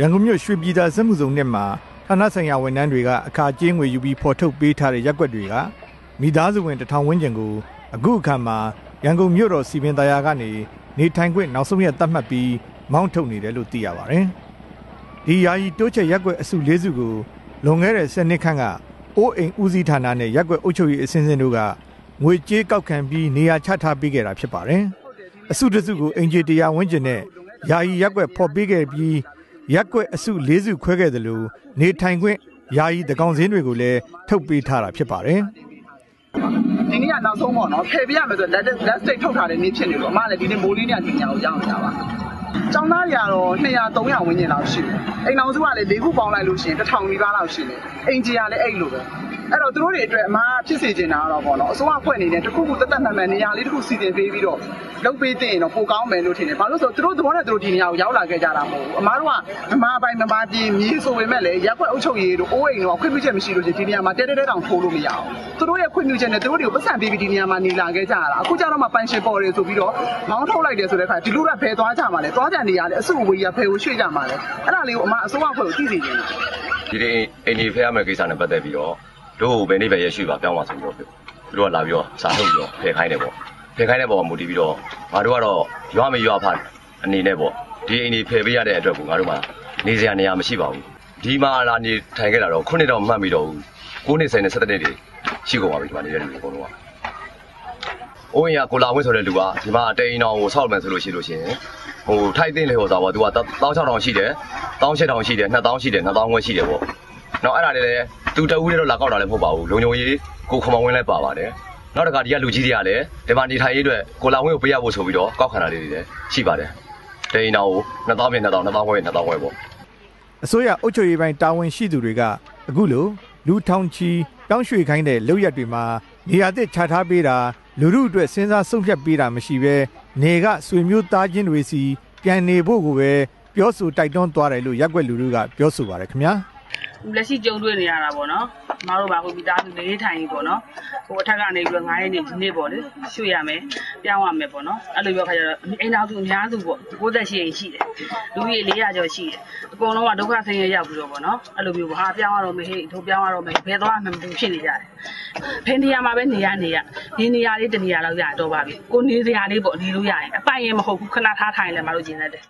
ရန်ကုန်မြို့ရွှေပြည်သာစက်မှုဇုံနဲ့မှာဌာနဆိုင်ရာဝန်ထမ်းတွေကအခါကျင်းငွေယူပြီးဖော်ထုတ်ပေးထားတဲ့ရက်ွက်တွေကမိသားစုဝင်တစ်ထောင်ဝန်းကျင်ကိုအခုအခါမှာရန်ကုန်မြို့တော်စီပင်တရားကနေနေထိုင်ခွင့်နောက်ဆုံးရက်သတ်မှတ်ပြီးမောင်းထုတ်နေတယ်လို့သိရပါတယ်။ဒီယာယီတိုးချက်ရက်ွက်အစု၄စုကိုလွန်ခဲ့တဲ့10နှစ်ခန့်ကအိုးအိမ်ဦးစီးဌာနနဲ့ရက်ွက်အုပ်ချုပ်ရေးအစဉ်အစဉ်တို့ကငွေကြေးကောက်ခံပြီးနေရာချထားပေးခဲ့တာဖြစ်ပါတယ်။အစုတစ်စုကိုအင်ဂျီတရားဝန်းကျင်နဲ့ယာယီရက်ွက်ဖော်ပေးခဲ့ပြီး ရက်ွက်အစု၄စုခွဲခဲ့တယ်လို့နေထိုင်ခွင့်ယာယီတကောင်စင်းတွေကိုလည်းထုတ်ပေးထားတာဖြစ်ပါတယ်။ဒီနေ့ကနောက်ဆုံးပေါ့နော်ဖယ်ပြရမယ်ဆိုလက်လက်စတိတ်ထုတ်ထားတဲ့နေ့ဖြစ်နေလို့အမလည်းဒီနေ့မိုးလေးနဲ့ဒီညကိုရောက်နေတာပါကျောင်းသားတွေကတော့200 300ဝန်းကျင်လောက်ရှိတယ်အိမ်အောင်စုကလည်း၄ခုပေါင်းလိုက်လို့ရှိရင်1000နီးပါးလောက်ရှိတယ်အိမ်ကြီးကလည်းအဲ့လိုပဲ အဲ့တော့သူတို့တွေအတွက်အမဖြစ်စေချင်တာကတော့ပေါ့နော်အစိုးရဖွဲ့နေတဲ့တခုခုတက်တက်မှန်မှန်နေရာလေးတခုစီစဉ်ပေးပြီးတော့လုပ်ပေးတဲ့ရင်တော့ပိုကောင်းမယ်လို့ထင်တယ်ဘာလို့ဆိုတော့သူတို့သဘောနဲ့သူတို့ဒီနေရာကိုရောက်လာခဲ့ကြတာမဟုတ်ဘူးအမားတို့ကမမပိုင်မမပြင်းမြေဆိုပေမဲ့လည်းရက်ွက်အုပ်ချုပ်ရေးတို့အိုးအိမ်တို့ခွင့်ပြုချက်မရှိလို့ရှိရင်ဒီနေရာမှာတဲတဲတဲတောင်ထိုးလို့မရအောင်သူတို့ရဲ့ခွင့်ပြုချက်နဲ့သူတို့တွေကိုပတ်စံပေးပြီးဒီနေရာမှာနေလာခဲ့ကြရတာအခုကျတော့မှပန်ရှင်ပေါ်တယ်ဆိုပြီးတော့မောင်းထုတ်လိုက်တယ်ဆိုတဲ့အခါဒီလူကဖယ်သွားကြမှာလေသွားကြနေရလေအစုအဝေးရဖယ်ကိုရွှေ့ကြမှာလေအဲ့ဒါလေးကိုအမအစိုးရဖွဲ့ကိုသိစေချင်တယ်ဒီနေ့အိမ်ကြီးဖဲရမယ့်ကိစ္စနဲ့ပတ်သက်ပြီးတော့ တို့ဘယ်နေ့ပဲရရှိပါပြောင်းပါဆိုပြီးတော့သူတို့ကလာပြီးတော့စာထုတ်ပြီးတော့ဖယ်ခိုင်းတယ်ပေါ့ဖယ်ခိုင်းတဲ့ပုံကမူတည်ပြီးတော့ငါတို့ကတော့ရွာမရွာဖတ်အနေနဲ့ပေါ့ဒီအိမ်ကြီးဖယ်ပေးရတဲ့အတွက်ကိုငါတို့ကနေစရာနေရာမရှိပါဘူးဒီမှာလာနေထိုင်ခဲ့တာတော့ခုနှစ်တော့မှတ်ပြီးတော့9နှစ်10နှစ်17နှစ်တွေရှိကုန်ပါပြီဒီမှာနေတဲ့လူတွေအကုန်လုံးကအိုးရင်ကကိုလာဝင်းဆိုတဲ့လူကဒီမှာတိန်အောင်ကိုဆောက်မယ်ဆိုလို့ရှိလို့ရှိရင်ဟိုထိုက်သိမ့်လေဟောစားပေါ့သူက16000ရှိတယ်18000ရှိတယ်2000ရှိတယ်2000ခွဲရှိတယ်ပေါ့ နောက်အဲ့ဒါလေးလည်းသူတအူးလေးတော့လာကောက်တာလည်းမဟုတ်ပါဘူးလုံုံကြီးကိုခမောင်ဝင်းလည်းပါပါတယ်နောက်တစ်ခါဒီကလူကြီးတွေကလည်းဒီမှာနေထိုင်ရေးအတွက်ကိုလာဝင်းကိုပေးရဖို့ဆိုပြီးတော့ကောက်ခံတာလေးတွေလည်းရှိပါတယ်တိန်တော်ကို2000ပြင်2000 2000ခွဲ2000ခွဲပေါ့အစိုးရအုပ်ချုပ်ရေးပိုင်းတာဝန်ရှိသူတွေကအခုလိုလူထောင်ချီတောင်းရွှေခိုင်းတဲ့လုပ်ရက်တွေမှာနေရာသစ်ခြားထားပေးတာလူမှုအတွက်စဉ်းစားဆုံးဖြတ်ပေးတာမရှိဘဲနေကဆွေမျိုးသားချင်းတွေစီပြန်နေဖို့ကိုပဲပြောဆိုတိုက်တွန်းသွားတယ်လို့ရက်ွက်လူတွေကပြောဆိုပါတယ်ခင်ဗျာ လက်ရှိကြုံတွေ့နေရတာပေါ့နော်။မတို့ဘာကိုမိသားစုနေထိုင်ပေါ့နော်။ဟိုအထက်ကနေပြီးတော့9ရက်နေ့ဒီနေ့ပေါ့လေ။ရွှေ့ရမယ်။ပြောင်းရမယ်ပေါ့နော်။အဲ့လိုပြောခါကျတော့အိမ်တော်စုအများစုပေါ့68အိမ်ရှိတယ်။လူကြီး400ကျော်ရှိတယ်။အကုန်လုံးကဒုက္ခဆင်းရဲရောက်ပြီးတော့ပေါ့နော်။အဲ့လိုမျိုးဟာပြောင်းရတော့မယ်ဟေ့တို့ပြောင်းရတော့မယ်ဘယ်သွားမှမတူဖြစ်နေကြတယ်။ဖင်နေရမှာပဲနေရနေရ။ဒီနေရာလေးတနေရာလောက်ရတော့ပါပြီ။ကိုနေစရာလေးပေါ့နေလို့ရရင်အပိုင်ရင်မဟုတ်ဘူးခဏထားထိုင်လဲမလို့ကျင်တတ်တယ်